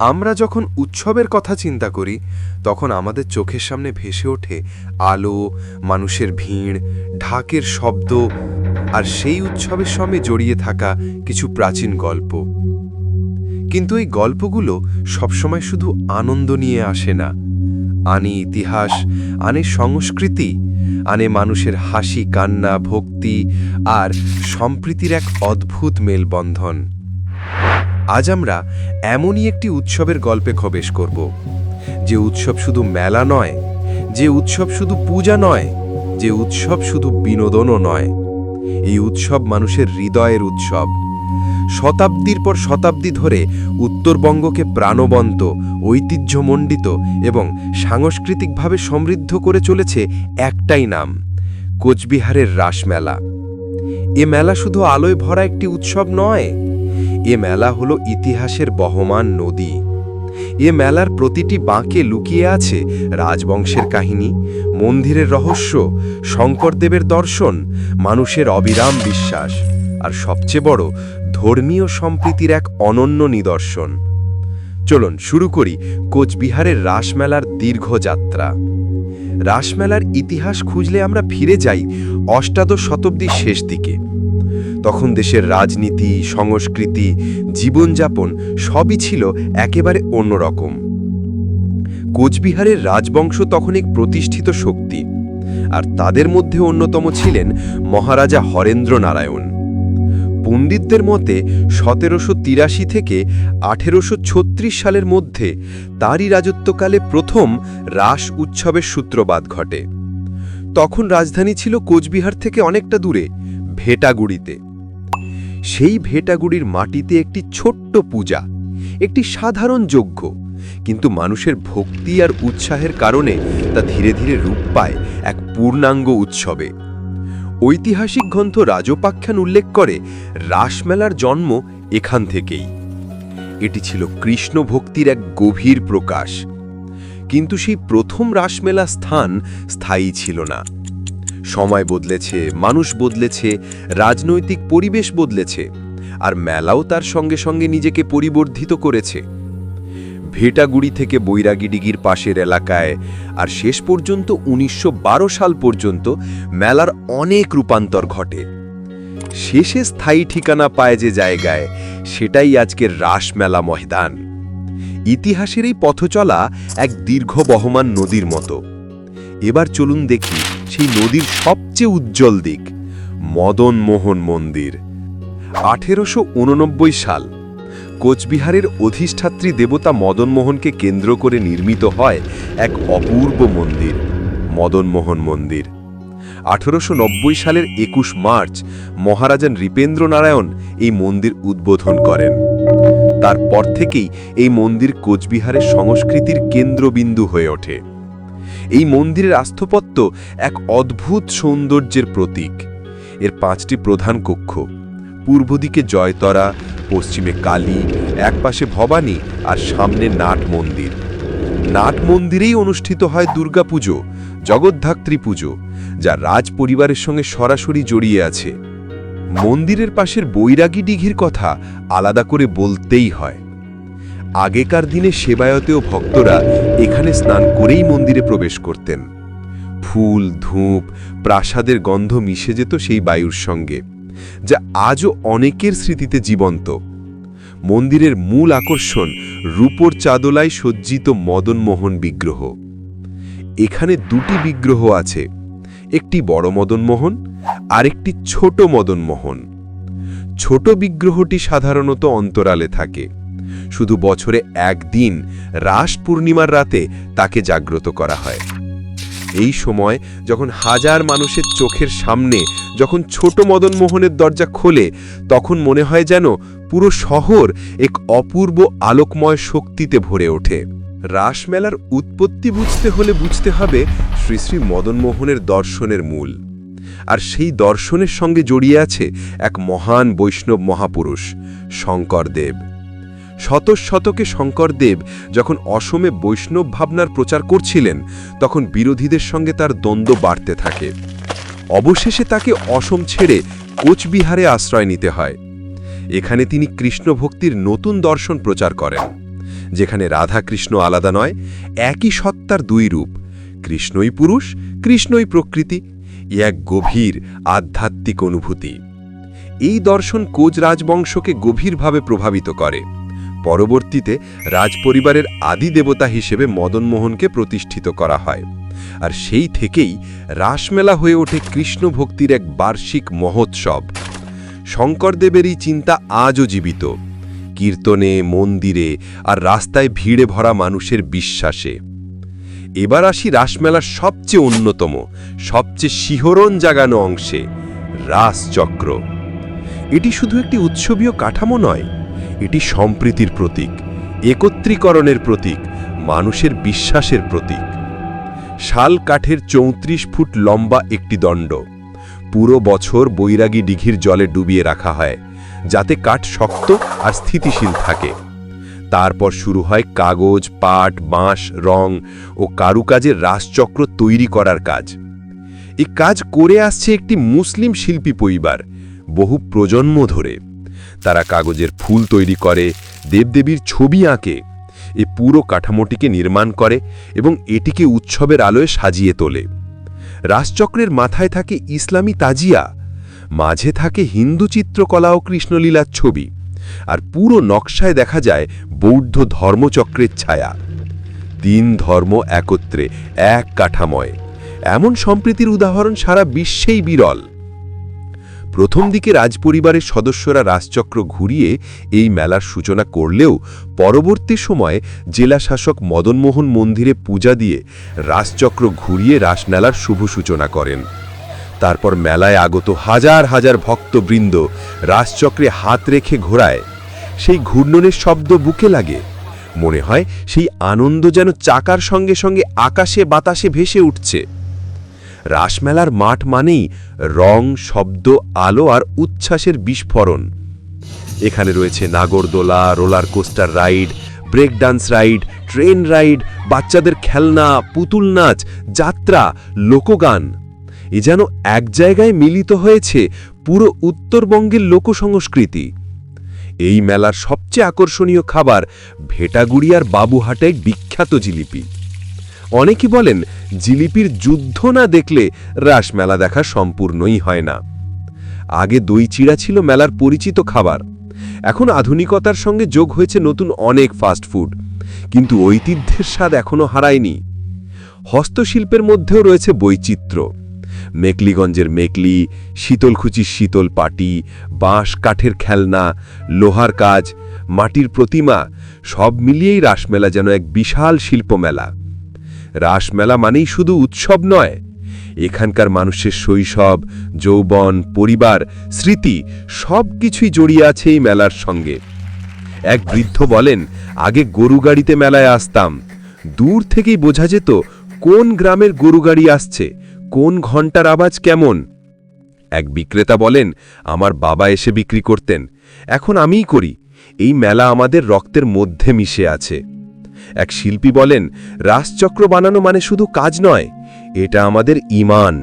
আমরা যখন উৎসবের কথা চিন্তা করি, তখন আমাদের চোখের সামনে ভেসে ওঠে আলো, মানুষের ভিড়, ঢাকের শব্দ আর সেই উৎসবের সঙ্গে জড়িয়ে থাকা কিছু প্রাচীন গল্প। কিন্তু এই গল্পগুলো সবসময় শুধু আনন্দ নিয়ে আসে না। আনে ইতিহাস, আনে সংস্কৃতি, আনে মানুষের হাসি, কান্না, ভক্তি আর সম্প্রীতির এক অদ্ভুত মেলবন্ধন। আজ আমরা এমনই একটি উৎসবের গল্পে খবেশ করব। যে উৎসব শুধু মেলা নয়, যে উৎসব শুধু পূজা নয়, যে উৎসব শুধু বিনোদনও নয়। এই উৎসব মানুষের হৃদয়ের উৎসব। শতাব্দীর পর শতাব্দী ধরে উত্তরবঙ্গকে প্রাণবন্ত, ঐতিহ্যমণ্ডিত এবং সাংস্কৃতিকভাবে সমৃদ্ধ করে চলেছে একটাই নাম, কোচবিহারের রাসমেলা। এ মেলা শুধু আলোয় ভরা একটি উৎসব নয় এ মেলা হলো ইতিহাসের বহমান নদী। এ মেলার প্রতিটি বাঁকে লুকিয়ে আছে রাজবংশের কাহিনী, মন্দিরের রহস্য, শঙ্করদেবের দর্শন, মানুষের অবিরাম বিশ্বাস, আর সবচেয়ে বড়, ধর্মীয় সম্প্রীতির এক অনন্য নিদর্শন। চলুন শুরু করি কোচবিহারের রাসমেলার দীর্ঘ যাত্রা। রাসমেলার ইতিহাস খুঁজলে আমরা ফিরে যাই অষ্টাদশ শতাব্দীর শেষ দিকে। তখন দেশের রাজনীতি, সংস্কৃতি, জীবনযাপন সবই ছিল একেবারে অন্যরকম। কোচবিহারের রাজবংশ তখন এক প্রতিষ্ঠিত শক্তি, আর তাদের মধ্যে অন্যতম ছিলেন মহারাজা হরেন্দ্র নারায়ণ। পণ্ডিতদের মতে, সতেরোশো তিরাশি থেকে আঠেরোশো ছত্রিশ সালের মধ্যে তারই রাজত্বকালে প্রথম রাস উৎসবের সূত্রপাত ঘটে। তখন রাজধানী ছিল কোচবিহার থেকে অনেকটা দূরে, ভেটাগুড়িতে। সেই ভেটাগুড়ির মাটিতে একটি ছোট্ট পূজা, একটি সাধারণ যজ্ঞ। কিন্তু মানুষের ভক্তি আর উৎসাহের কারণে তা ধীরে ধীরে রূপ পায় এক পূর্ণাঙ্গ উৎসবে। ঐতিহাসিক গ্রন্থ রাজপাখ্যান উল্লেখ করে রাসমেলার জন্ম এখান থেকেই। এটি ছিল কৃষ্ণ ভক্তির এক গভীর প্রকাশ। কিন্তু সেই প্রথম রাসমেলা স্থান স্থায়ী ছিল না। সময় বদলেছে, মানুষ বদলেছে, রাজনৈতিক পরিবেশ বদলেছে, আর মেলাও তার সঙ্গে সঙ্গে নিজেকে পরিবর্ধিত করেছে। ভেটাগুড়ি থেকে বৈরাগীডিগির পাশের এলাকায়, আর শেষ পর্যন্ত উনিশশো বারো সাল পর্যন্ত মেলার অনেক রূপান্তর ঘটে। শেষে স্থায়ী ঠিকানা পায় যে জায়গায়, সেটাই আজকের রাসমেলা ময়দান। ইতিহাসের এই পথচলা এক দীর্ঘ বহমান নদীর মতো। এবার চলুন দেখি সেই নদীর সবচেয়ে উজ্জ্বল দিক, মদন মোহন মন্দির। আঠেরোশো উননব্বই সাল, কোচবিহারের অধিষ্ঠাত্রী দেবতা মদনমোহনকে কেন্দ্র করে নির্মিত হয় এক অপূর্ব মন্দির মদনমোহন মন্দির। আঠেরোশো নব্বই সালের একুশ মার্চ, মহারাজা নৃপেন্দ্র নারায়ণ এই মন্দির উদ্বোধন করেন। তারপর থেকেই এই মন্দির কোচবিহারের সংস্কৃতির কেন্দ্রবিন্দু হয়ে ওঠে। এই মন্দিরের আস্থপত্য এক অদ্ভুত সৌন্দর্যের প্রতীক। এর পাঁচটি প্রধান কক্ষ, পূর্ব দিকে জয়তরা, পশ্চিমে কালী একপাশে ভবানী আর সামনে নাট মন্দির। নাট মন্দিরেই অনুষ্ঠিত হয় দুর্গাপুজো, জগদ্ধাত্রী পুজো, যা রাজ পরিবারের সঙ্গে সরাসরি জড়িয়ে আছে। মন্দিরের পাশের বৈরাগী দিঘির কথা আলাদা করে বলতেই হয়। আগেকার দিনে সেবায়তেও ভক্তরা এখানে স্নান করেই মন্দিরে প্রবেশ করতেন। ফুল, ধূপ, প্রাসাদের গন্ধ মিশে যেত সেই বায়ুর সঙ্গে, যা আজও অনেকের স্মৃতিতে জীবন্ত। মন্দিরের মূল আকর্ষণ রূপোর চাদলায় সজ্জিত মদনমোহন বিগ্রহ। এখানে দুটি বিগ্রহ আছে, একটি বড় মদনমোহন আর একটি ছোট মদনমোহন। ছোট বিগ্রহটি সাধারণত অন্তরালে থাকে। শুধু বছরে একদিন রাস পূর্ণিমার রাতে তাকে জাগ্রত করা হয়। এই সময় যখন হাজার মানুষের চোখের সামনে যখন ছোট মদন মোহনের দরজা খোলে, তখন মনে হয় যেন পুরো শহর এক অপূর্ব আলোকময় শক্তিতে ভরে ওঠে। রাসমেলার উৎপত্তি বুঝতে হলে বুঝতে হবে শ্রী শ্রী মদনমোহনের দর্শনের মূল। আর সেই দর্শনের সঙ্গে জড়িয়ে আছে এক মহান বৈষ্ণব মহাপুরুষ, শঙ্করদেব। শত শতকে শঙ্করদেব যখন অসমে বৈষ্ণব ভাবনার প্রচার করছিলেন, তখন বিরোধীদের সঙ্গে তার দ্বন্দ্ব বাড়তে থাকে। অবশেষে তাকে অসম ছেড়ে কোচবিহারে আশ্রয় নিতে হয়। এখানে তিনি কৃষ্ণ ভক্তির নতুন দর্শন প্রচার করেন, যেখানে রাধা কৃষ্ণ আলাদা নয়, একই সত্তার দুই রূপ। কৃষ্ণই পুরুষ, কৃষ্ণই প্রকৃতি এক গভীর আধ্যাত্মিক অনুভূতি। এই দর্শন কোচ রাজবংশকে গভীরভাবে প্রভাবিত করে। পরবর্তীতে রাজপরিবারের আদি দেবতা হিসেবে মদনমোহনকে প্রতিষ্ঠিত করা হয়। আর সেই থেকেই রাসমেলা হয়ে ওঠে কৃষ্ণ ভক্তির এক বার্ষিক মহোৎসব। শঙ্করদেবের এই চিন্তা আজও জীবিত। কীর্তনে, মন্দিরে আর রাস্তায় ভিড়ে ভরা মানুষের বিশ্বাসে। এবার আসি রাসমেলার সবচেয়ে অন্যতম, সবচেয়ে শিহরণ জাগানো অংশে, রাসচক্র। এটি শুধু একটি উৎসবীয় কাঠামো নয় এটি সম্প্রীতির প্রতীক, একত্রীকরণের প্রতীক, মানুষের বিশ্বাসের প্রতীক। শাল কাঠের চৌত্রিশ ফুট লম্বা একটি দণ্ড। পুরো বছর বৈরাগী ডিঘির জলে ডুবিয়ে রাখা হয়, যাতে কাঠ শক্ত আর স্থিতিশীল থাকে। তারপর শুরু হয় কাগজ, পাট, বাঁশ, রং ও কারুকাজের রাসচক্র তৈরি করার কাজ। এই কাজ করে আসছে একটি মুসলিম শিল্পী পরিবার, বহু প্রজন্ম ধরে। তারা কাগজের ফুল তৈরি করে, দেবদেবীর ছবি আঁকে। এ পুরো কাঠামোটিকে নির্মাণ করে এবং এটিকে উৎসবের আলোয় সাজিয়ে তোলে। রাসচক্রের মাথায় থাকে ইসলামী তাজিয়া, মাঝে থাকে হিন্দু চিত্রকলা ও কৃষ্ণলীলার ছবি, আর পুরো নকশায় দেখা যায় বৌদ্ধ ধর্মচক্রের ছায়া। তিন ধর্ম একত্রে এক কাঠাময়। এমন সম্প্রীতির উদাহরণ সারা বিশ্বেই বিরল। প্রথম দিকে রাজপরিবারের সদস্যরা রাজচক্র ঘুরিয়ে এই মেলার সূচনা করলেও পরবর্তী সময়ে জেলা শাসক মদনমোহন মন্দিরে পূজা দিয়ে রাজচক্র ঘুরিয়ে রাসমেলার শুভ সূচনা করেন। তারপর মেলায় আগত হাজার হাজার ভক্তবৃন্দ রাজচক্রে হাত রেখে ঘোরায়। সেই ঘূর্ণনের শব্দ বুকে লাগে। মনে হয় সেই আনন্দ যেন চাকার সঙ্গে সঙ্গে আকাশে বাতাসে ভেসে উঠছে। রাসমেলার মাঠ মানেই রং, শব্দ, আলো আর উচ্ছ্বাসের বিস্ফোরণ। এখানে রয়েছে নাগরদোলা, roller coaster ride, break dance ride, train ride, বাচ্চাদের খেলনা, পুতুল নাচ, যাত্রা, লোকগান। এ যেন এক জায়গায় মিলিত হয়েছে পুরো উত্তরবঙ্গের লোকসংস্কৃতি। এই মেলার সবচেয়ে আকর্ষণীয় খাবার ভেটাগুড়িয়ার বাবুহাটের বিখ্যাত জিলিপি। অনেকে বলেন, জিলিপির যুদ্ধ না দেখলে রাসমেলা দেখা সম্পূর্ণই হয় না। আগে দই চিড়া ছিল মেলার পরিচিত খাবার। এখন আধুনিকতার সঙ্গে যোগ হয়েছে নতুন অনেক ফাস্ট ফুড কিন্তু ঐতিহ্যের স্বাদ এখনও হারায়নি। হস্তশিল্পের মধ্যেও রয়েছে বৈচিত্র্য। মেকলিগঞ্জের মেকলি, শীতলকুচির শীতল পাটি বাঁশ, কাঠের খেলনা, লোহার কাজ, মাটির প্রতিমা, সব মিলিয়েই রাসমেলা যেন এক বিশাল শিল্পমেলা। রাসমেলা মানেই শুধু উৎসব নয়। এখানকার মানুষের শৈশব, যৌবন, পরিবার, স্মৃতি সব কিছুই জড়িয়ে আছে এই মেলার সঙ্গে। এক বৃদ্ধ বলেন, আগে গরু গাড়িতে মেলায় আসতাম। দূর থেকেই বোঝা যেত কোন গ্রামের গরু গাড়ি আসছে, কোন ঘণ্টার আওয়াজ কেমন। এক বিক্রেতা বলেন, আমার বাবা এসে বিক্রি করতেন। এখন আমিই করি। এই মেলা আমাদের রক্তের মধ্যে মিশে আছে। এক শিল্পী বলেন রাসচক্র বানানো মানে শুধু কাজ নয়, এটা আমাদের ইমান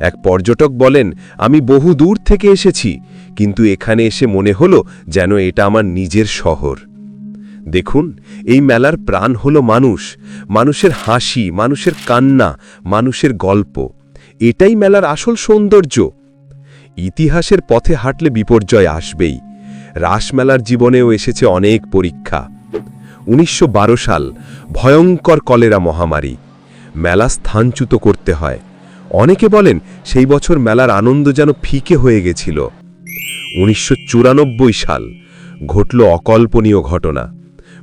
এক পর্যটক বলেন, আমি বহু দূর থেকে এসেছি, কিন্তু এখানে এসে মনে হলো যেন এটা আমার নিজের শহর। দেখুন, এই মেলার প্রাণ হলো মানুষ, মানুষের হাসি, মানুষের কান্না, মানুষের গল্প। এটাই মেলার আসল সৌন্দর্য। ইতিহাসের পথে হাঁটলে বিপর্যয় আসবেই। রাসমেলার জীবনেও এসেছে অনেক পরীক্ষা। উনিশশো বারো সাল ভয়ঙ্কর কলেরা মহামারী। মেলা স্থানচ্যুত করতে হয়। অনেকে বলেন সেই বছর মেলার আনন্দ যেন ফিকে হয়ে গেছিল। উনিশশো চুরানব্বই সাল ঘটল অকল্পনীয় ঘটনা।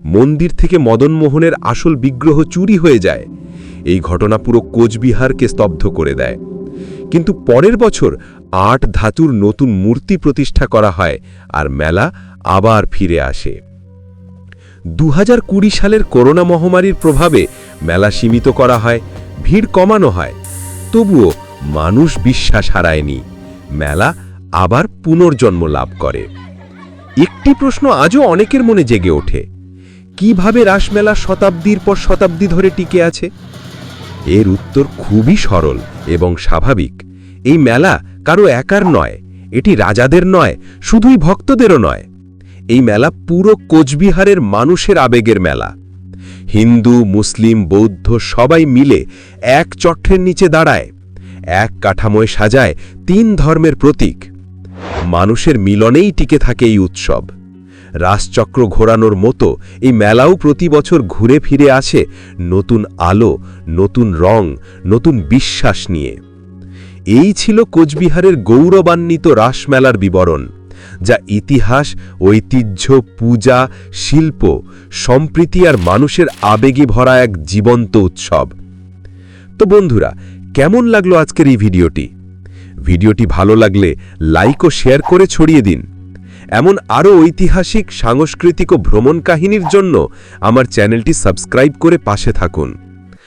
মন্দির থেকে মদনমোহনের আসল বিগ্রহ চুরি হয়ে যায়। এই ঘটনা পুরো কোচবিহারকে স্তব্ধ করে দেয়। কিন্তু পরের বছর আট ধাতুর নতুন মূর্তি প্রতিষ্ঠা করা হয় আর মেলা আবার ফিরে আসে। দু হাজার কুড়ি সালের করোনা মহামারীর প্রভাবে মেলা সীমিত করা হয়, ভিড় কমানো হয়। তবুও মানুষ বিশ্বাস হারায়নি। মেলা আবার পুনর্জন্ম লাভ করে। একটি প্রশ্ন আজও অনেকের মনে জেগে ওঠে, কীভাবে রাসমেলা শতাব্দীর পর শতাব্দী ধরে টিকে আছে? এর উত্তর খুবই সরল এবং স্বাভাবিক। এই মেলা কারও একার নয়, এটি রাজাদের নয়, শুধুই ভক্তদেরও নয়। এই মেলা পুরো কোচবিহারের মানুষের আবেগের মেলা। হিন্দু, মুসলিম, বৌদ্ধ সবাই মিলে এক চট্টের নিচে দাঁড়ায়, এক কাঠামোয় সাজায় তিন ধর্মের প্রতীক। মানুষের মিলনেই টিকে থাকে এই উৎসব। রাসচক্র ঘোরানোর মতো এই মেলাও প্রতি বছর ঘুরে ফিরে আসে নতুন আলো, নতুন রং, নতুন বিশ্বাস নিয়ে। এই ছিল কোচবিহারের গৌরবান্বিত রাসমেলার বিবরণ। যা ইতিহাস, ঐতিহ্য, পূজা, শিল্প, সম্প্রীতি আর মানুষের আবেগে ভরা এক জীবন্ত উৎসব। তো বন্ধুরা, কেমন লাগল আজকের এই ভিডিওটি? ভিডিওটি ভালো লাগলে লাইক ও শেয়ার করে ছড়িয়ে দিন। এমন আরও ঐতিহাসিক, সাংস্কৃতিক ও ভ্রমণ কাহিনীর জন্য আমার চ্যানেলটি সাবস্ক্রাইব করে পাশে থাকুন।